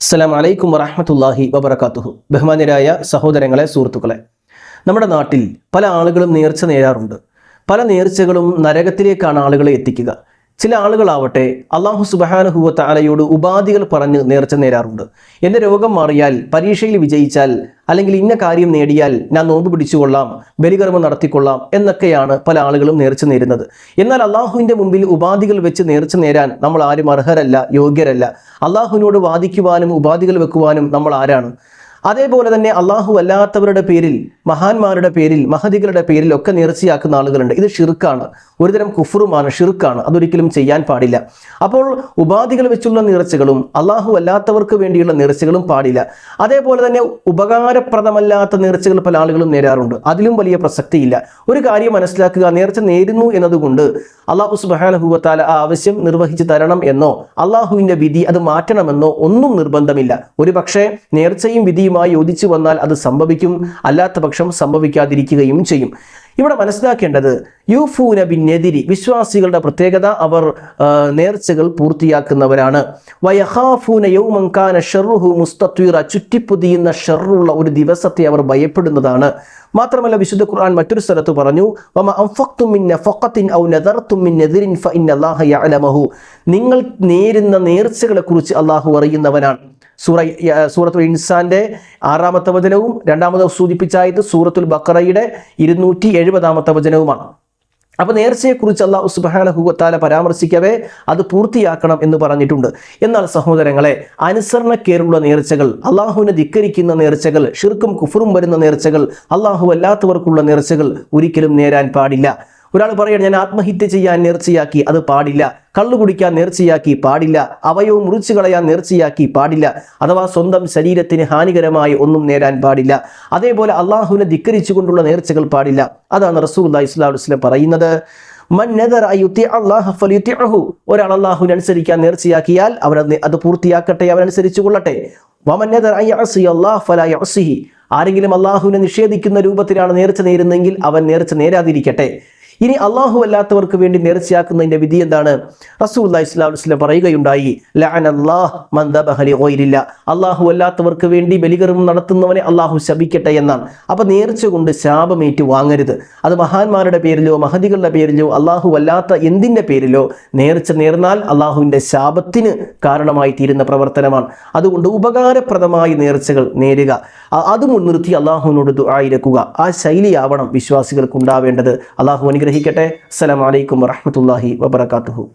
അസ്സലാം അലൈക്കും വറഹമത്തല്ലാഹി വബർക്കാത്തുഹു ബഹുമാന്യരായ സഹോദരങ്ങളെ സുഹൃത്തുക്കളെ നമ്മുടെ നാട്ടിൽ പല ആളുകളും നേർച്ച നേരാറുണ്ട്. പല നേർച്ചകളും നരകത്തിലേക്കാണ് ആളുകളെ എത്തിക്കുക. ചില ആളുകളാവട്ടെ അള്ളാഹു സുബഹാനുഹുവ താലയോട് ഉപാധികൾ പറഞ്ഞ് നേർച്ച നേരാറുണ്ട്. എന്റെ രോഗം മാറിയാൽ പരീക്ഷയിൽ വിജയിച്ചാൽ അല്ലെങ്കിൽ ഇന്ന കാര്യം നേടിയാൽ ഞാൻ നോമ്പ് പിടിച്ചുകൊള്ളാം ബലികർമ്മം നടത്തിക്കൊള്ളാം എന്നൊക്കെയാണ് പല ആളുകളും നേർച്ച നേരുന്നത്. എന്നാൽ അള്ളാഹുവിന്റെ മുമ്പിൽ ഉപാധികൾ വെച്ച് നേർച്ച നേരാൻ നമ്മൾ ആരും അർഹരല്ല യോഗ്യരല്ല. അള്ളാഹുവിനോട് വാദിക്കുവാനും ഉപാധികൾ വെക്കുവാനും നമ്മൾ ആരാണ്? അതേപോലെ തന്നെ അള്ളാഹു അല്ലാത്തവരുടെ പേരിൽ മഹാന്മാരുടെ പേരിൽ മഹതികളുടെ പേരിൽ ഒക്കെ നേർച്ചയാക്കുന്ന ആളുകളുണ്ട്. ഇത് ഷിർക്കാണ് ഒരുതരം കുഫറുമാണ് ഷിർക്കാണ് അതൊരിക്കലും ചെയ്യാൻ പാടില്ല. അപ്പോൾ ഉപാധികൾ വെച്ചുള്ള നേർച്ചകളും അള്ളാഹു അല്ലാത്തവർക്ക് വേണ്ടിയുള്ള നേർച്ചകളും പാടില്ല. അതേപോലെ തന്നെ ഉപകാരപ്രദമല്ലാത്ത നേർച്ചകൾ പല ആളുകളും നേരാറുണ്ട്. അതിലും വലിയ പ്രസക്തിയില്ല. ഒരു കാര്യം മനസ്സിലാക്കുക നേർച്ച നേരുന്നു എന്നതുകൊണ്ട് അള്ളാഹു സുബാനഹുവത്താല ആ ആവശ്യം നിർവഹിച്ചു തരണം എന്നോ അള്ളാഹുവിന്റെ വിധി അത് മാറ്റണമെന്നോ ഒന്നും നിർബന്ധമില്ല. ഒരു പക്ഷേ നേർച്ചയും വിധിയുമായി യോജിച്ചു വന്നാൽ അത് സംഭവിക്കും. അല്ലാത്ത പക്ഷം സംഭവിക്കാതിരിക്കുകയും ചെയ്യും. ഇവിടെ മനസ്സിലാക്കേണ്ടത് യൂഫൂന ബിന്നെതിരി വിശ്വാസികളുടെ പ്രത്യേകത അവർ നേർച്ചകൾ പൂർത്തിയാക്കുന്നവരാണ്. ഷെറുഹു മുസ്തത്വീറ ചുറ്റിപ്പൊതിയുന്ന ഷെറുള്ള ഒരു ദിവസത്തെ അവർ ഭയപ്പെടുന്നതാണ്. മാത്രമല്ല വിശുദ്ധ ഖുർആൻ മറ്റൊരു സ്ഥലത്ത് പറഞ്ഞു നിങ്ങൾ നേരുന്ന നേർച്ചകളെ കുറിച്ച് അള്ളാഹു അറിയുന്നവനാണ്. സൂറ സൂറത്തുൽ ഇൻസാന്റെ ആറാമത്തെ വചനവും രണ്ടാമത് സൂചിപ്പിച്ചായത് സൂറത്തുൽ ബക്കറയുടെ ഇരുന്നൂറ്റി എഴുപതാമത്തെ വചനവുമാണ്. അപ്പൊ നേർച്ചയെക്കുറിച്ച് അള്ളാഹു സുബാനഹുവത്താല പരാമർശിക്കവേ അത് പൂർത്തിയാക്കണം എന്ന് പറഞ്ഞിട്ടുണ്ട്. എന്നാൽ സഹോദരങ്ങളെ അനുസരണക്കേറുള്ള നേർച്ചകൾ അള്ളാഹുവിനെ ധിക്കരിക്കുന്ന നേർച്ചകൾ ഷിർക്കും കുഫറും വരുന്ന നേർച്ചകൾ അള്ളാഹു അല്ലാത്തവർക്കുള്ള നേർച്ചകൾ ഒരിക്കലും നേരാൻ പാടില്ല. ഒരാൾ പറയുകയാണ് ഞാൻ ആത്മഹത്യ ചെയ്യാൻ നേർച്ചയാക്കി. അത് പാടില്ല. കള്ളു കുടിക്കാൻ നേർച്ചയാക്കി പാടില്ല. അവയവും മുറിച്ചു കളയാൻ നേർച്ചയാക്കി പാടില്ല. അഥവാ സ്വന്തം ശരീരത്തിന് ഹാനികരമായി ഒന്നും നേരാൻ പാടില്ല. അതേപോലെ അള്ളാഹുവിനെ ധിക്കരിച്ചുകൊണ്ടുള്ള നേർച്ചകൾ പാടില്ല. അതാണ് റസൂൽ ഇസ്ലാം വസ്ലം പറയുന്നത്. ഒരാൾ അള്ളാഹുവിനെ അനുസരിക്കാൻ നേർച്ചയാക്കിയാൽ അവൻ അത് പൂർത്തിയാക്കട്ടെ അവൻ അനുസരിച്ചു കൊള്ളട്ടെ. ആരെങ്കിലും അള്ളാഹുവിനെ നിഷേധിക്കുന്ന രൂപത്തിലാണ് നേർച്ച നേരുന്നെങ്കിൽ അവൻ നേർച്ച നേരാതിരിക്കട്ടെ. ഇനി അള്ളാഹു അല്ലാത്തവർക്ക് വേണ്ടി നേർച്ചയാക്കുന്നതിന്റെ വിധി എന്താണ്? റസൂൽ ഇസ്ലാം പറയുകയുണ്ടായി. അള്ളാഹു അല്ലാത്തവർക്ക് വേണ്ടി ബലികർമ്മം നടത്തുന്നവനെ അള്ളാഹു ശപിക്കട്ടെ എന്നാണ്. അപ്പൊ നേർച്ച കൊണ്ട് ശാപമേറ്റ് വാങ്ങരുത്. അത് മഹാന്മാരുടെ പേരിലോ മഹതികളുടെ പേരിലോ അള്ളാഹു അല്ലാത്ത എന്തിന്റെ പേരിലോ നേർച്ച നേർന്നാൽ അള്ളാഹുവിന്റെ ശാപത്തിന് കാരണമായി തീരുന്ന പ്രവർത്തനമാണ്. അതുകൊണ്ട് ഉപകാരപ്രദമായി നേർച്ചകൾ നേരുക. അത് മുൻനിർത്തി അള്ളാഹുവിനോട് ദുആയിരക്കുക ആ ശൈലിയാവണം വിശ്വാസികൾക്ക് ഉണ്ടാവേണ്ടത്. അള്ളാഹു അനുഗ്രഹിക്കട്ടെ. അസ്സലാമു അലൈക്കും വറഹ്മത്തുള്ളാഹി വബറകാതുഹു.